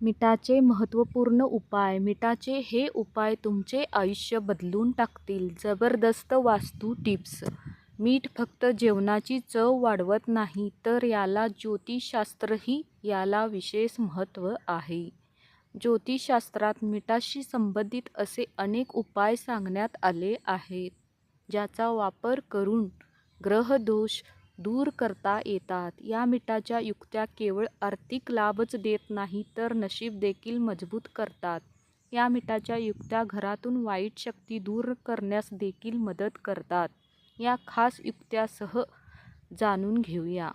मिठाचे महत्त्वपूर्ण उपाय मिठाचे हे उपाय तुमचे आयुष्य बदलून टाकतील. जबरदस्त वास्तू टिप्स. मीठ फक्त जेवणाची चव वाढवत नाही तर याला ज्योतिषशास्त्रही याला विशेष महत्त्व आहे. ज्योतिषशास्त्रात मिठाशी संबंधित असे अनेक उपाय सांगण्यात आले आहेत ज्याचा वापर करून ग्रहदोष दूर करता येतात. या मिठाच्या युक्त्या केवळ आर्थिक लाभच देत नाही तर नशीब देखील मजबूत करतात. या मिठाच्या युक्त्या घरातून वाईट शक्ती दूर करण्यास देखील मदत करतात. या खास युक्त्यासह जाणून घेऊया.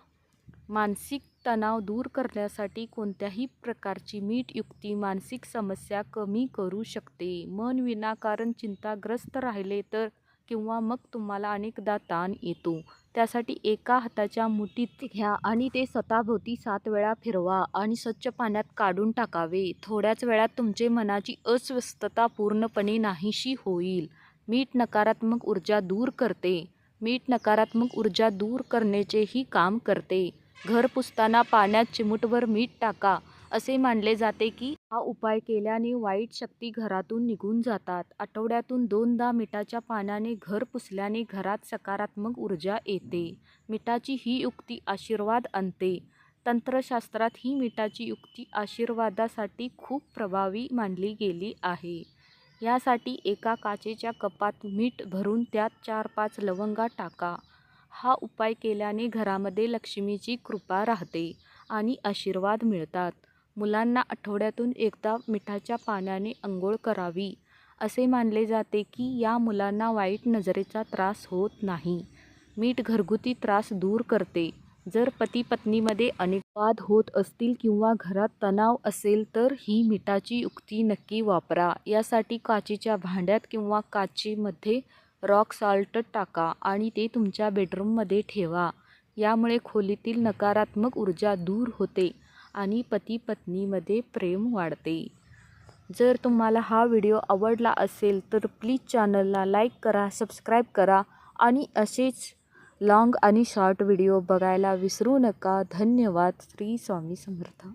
मानसिक तणाव दूर करण्यासाठी कोणत्याही प्रकारची मीठ युक्ती मानसिक समस्या कमी करू शकते. मन विनाकारण चिंताग्रस्त राहिले तर किंवा मग तुम्हाला अनेकदा ताण येतो. त्यासाठी एका हाताच्या मुठीत घ्या आणि ते स्वतःभोवती सात वेळा फिरवा आणि स्वच्छ पाण्यात काढून टाकावे. थोड्याच वेळात तुमचे मनाची अस्वस्थता पूर्णपणे नाहीशी होईल. मीठ नकारात्मक ऊर्जा दूर करते. मीठ नकारात्मक ऊर्जा दूर करण्याचेही काम करते. घर पुसताना पाण्यात चिमूटभर मीठ टाका. असे मानले जाते की हा उपाय केल्याने वाईट शक्ती घरातून निघून जातात. आठवड्यातून दोनदा मिठाच्या पाण्याने घर पुसल्याने घरात सकारात्मक ऊर्जा येते. मिठाची ही युक्ती आशीर्वाद आणते. तंत्रशास्त्रात ही मिठाची युक्ती आशीर्वादासाठी खूप प्रभावी मानली गेली आहे. यासाठी एका काचेच्या कपात मीठ भरून त्यात चार पाच लवंगा टाका. हा उपाय केल्याने घरामध्ये लक्ष्मीची कृपा राहते आणि आशीर्वाद मिळतात. मुलांना आठवड्यातून एकदा मिठाच्या पाण्याने अंघोळ करावी. असे मानले जाते की या मुलांना वाईट नजरेचा त्रास होत नाही. मीठ घरगुती त्रास दूर करते. जर पती पत्नीमध्ये अनेक वाद होत असतील किंवा घरात तणाव असेल तर ही मिठाची युक्ती नक्की वापरा. यासाठी काचेच्या भांड्यात किंवा काचेमध्ये रॉक सॉल्ट टाका आणि ते तुमच्या बेडरूममध्ये ठेवा. यामुळे खोलीतील नकारात्मक ऊर्जा दूर होते. आणि पती पत्नीमध्ये प्रेम वाढते. जर तुम्हाला हा व्हिडिओ आवडला असेल तर प्लीज चॅनलला लाईक करा सबस्क्राईब करा आणि असेच लाँग आणि शॉर्ट व्हिडिओ बघायला विसरू नका. धन्यवाद. श्री स्वामी समर्थ.